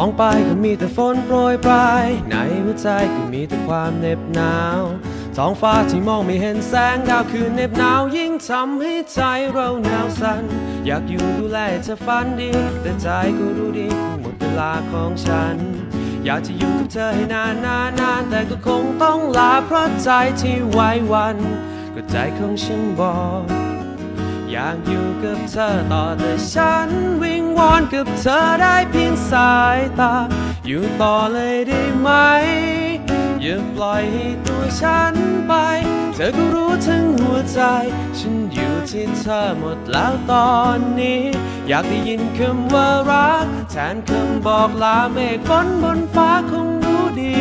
องไปก็มีแต่ฝนโปรยปลาย ในหัวใจก็มีแต่ความเหน็บหนาวท้องฟ้าที่มองไม่เห็นแสงดาวคืนเหน็บหนาวยิ่งทำให้ใจเราหนาวสั่นอยากอยู่ดูแลเธอฝันดี แต่ใจก็รู้ดีหมดเวลาของฉัน อยากจะอยู่กับเธอให้นานนานนานแต่ก็คงต้องลาเพราะใจที่ไหวหวัน ก็ใจของฉันบอก อยากอยู่กับเธอต่อแต่ฉันวิงวอนกับเธอได้เพียงสายตา อยู่ต่อเลยได้ไหม อย่าปล่อยให้ตัวฉันไป เธอก็รู้ถึงหัวใจ ฉันอยู่ที่เธอหมดแล้วตอนนี้ อยากได้ยินคำว่ารัก แทนคำบอกลาเมฆฝนบนฟ้าคงรู้ดี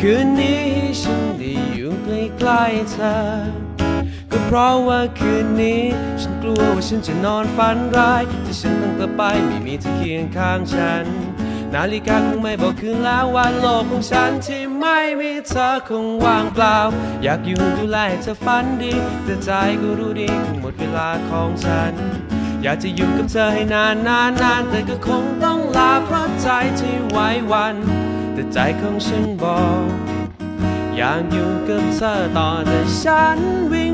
คืนนี้ฉันได้อยู่ใกล้ๆเธอ เพราะว่าคืนนี้ ฉันกลัวว่าฉันจะนอนฝันร้ายที่ฉันต้องกลับไปไม่มีเธอเคียงข้างฉัน นาฬิกาคงไม่บอกคืนแล้ววันโลกของฉันที่ไม่มีเธอคงว่างเปล่า อยากอยู่ดูแลเธอฝันดี แต่ใจก็รู้ดีคงหมดเวลาของฉัน อยากจะอยู่กับเธอให้นานนานนานแต่ก็คงต้องลาเพราะใจที่ไหวหวัน แต่ใจของฉันบอกอยากอยู่กับเธอต่อแต่ฉันวิ่ง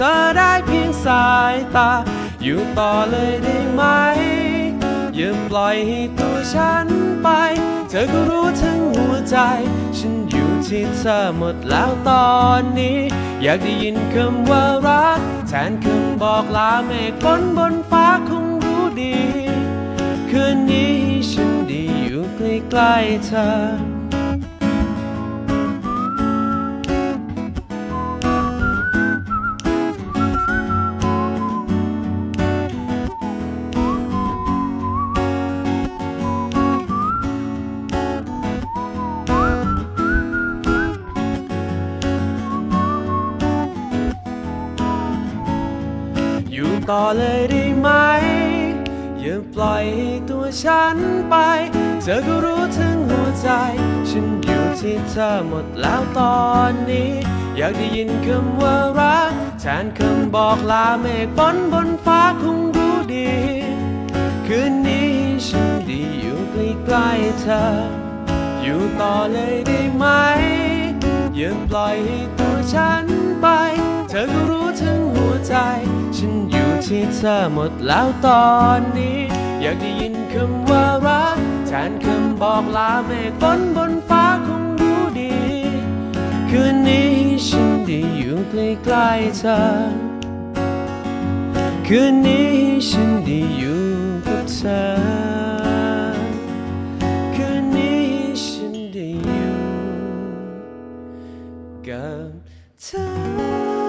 ธอได้เพียงสายตา อยู่ต่อเลยได้ไหม อย่าปล่อยให้ตัวฉันไป เธอก็รู้ถึงหัวใจ ฉันอยู่ที่เธอหมดแล้วตอนนี้ อยากได้ยินคำว่ารัก แทนคำบอกลาเมฆฝนบนฟ้าคงรู้ดี คืนนี้ฉันได้อยู่ใกล้ๆเธอ อยู่ต่อเลยได้ไหม อย่าปล่อยให้ตัวฉันไป เธอก็รู้ถึงหัวใจ ฉันอยู่ที่เธอหมดแล้วตอนนี้ อยากได้ยินคำว่ารักแทนคำบอกลาเมฆฝนบนฟ้าคงรู้ดี คืนนี้ฉันด้อยู่ใกล้ๆเธอ อยู่ต่อเลยได้ไหม อย่าปล่อยให้ตัวฉัน เธอหมดแล้วตอนนี้ อยากได้ยินคำว่ารักแทนคำบอกลาเมฆฝนบนฟ้าคงรู้ดี คืนนี้ฉันได้อยู่ใกล้ๆเธอ คืนนี้ฉันได้อยู่กับเธอกับเธอ